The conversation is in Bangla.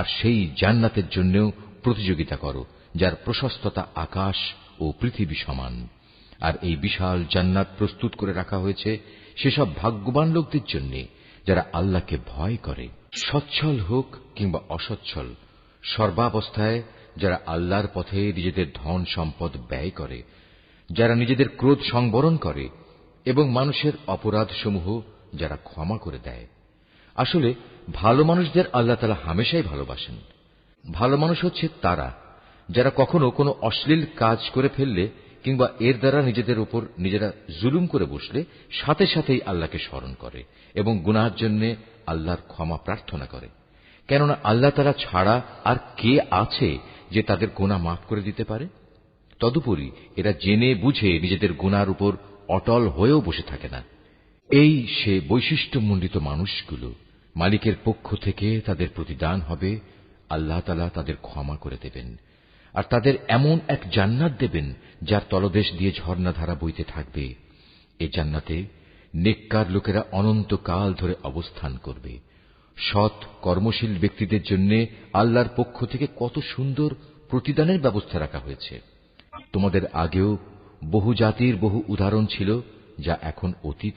আর সেই জান্নাতের জন্যও প্রতিযোগিতা করো, যার প্রশস্ততা আকাশ ও পৃথিবী সমান। আর এই বিশাল জান্নাত প্রস্তুত করে রাখা হয়েছে সেসব ভাগ্যবান লোকদের জন্য, যারা আল্লাহকে ভয় করে। সচ্ছল হোক কিংবা অসচ্ছল, সর্বাবস্থায় যারা আল্লাহর পথে নিজেদের ধন সম্পদ ব্যয় করে, যারা নিজেদের ক্রোধ সংবরণ করে এবং মানুষের অপরাধসমূহ যারা ক্ষমা করে দেয়। আসলে ভালো মানুষদের আল্লাহ তালা হামেশাই ভালোবাসেন। ভালো মানুষ হচ্ছে তারা, যারা কখনো কোনো অশ্লীল কাজ করে ফেললে কিংবা এর দ্বারা নিজেদের উপর নিজেরা জুলুম করে বসলে সাথে সাথেই আল্লাহকে স্মরণ করে এবং গুনার জন্য আল্লাহর ক্ষমা প্রার্থনা করে। কেননা আল্লাহ তারা ছাড়া আর কে আছে যে তাদের গোনা মাফ করে দিতে পারে? তদুপরি এরা জেনে বুঝে নিজেদের গুনার উপর অটল হয়েও বসে থাকে না। এই সে বৈশিষ্ট্যমণ্ডিত মানুষগুলো মালিকের পক্ষ থেকে তাদের প্রতিদান হবে, আল্লাহ তালা তাদের ক্ষমা করে দেবেন। আর তাদের এমন এক জান্নাত দেবেন, যার তলদেশ দিয়ে ঝর্ণাধারা বইতে থাকবে। এ জান্নাতে নেককার লোকেরা অনন্তকাল ধরে অবস্থান করবে। সৎ, কর্মশীল ব্যক্তিদের জন্য আল্লাহর পক্ষ থেকে কত সুন্দর প্রতিদানের ব্যবস্থা রাখা হয়েছে। তোমাদের আগেও বহু জাতির বহু উদাহরণ ছিল, যা এখন অতীত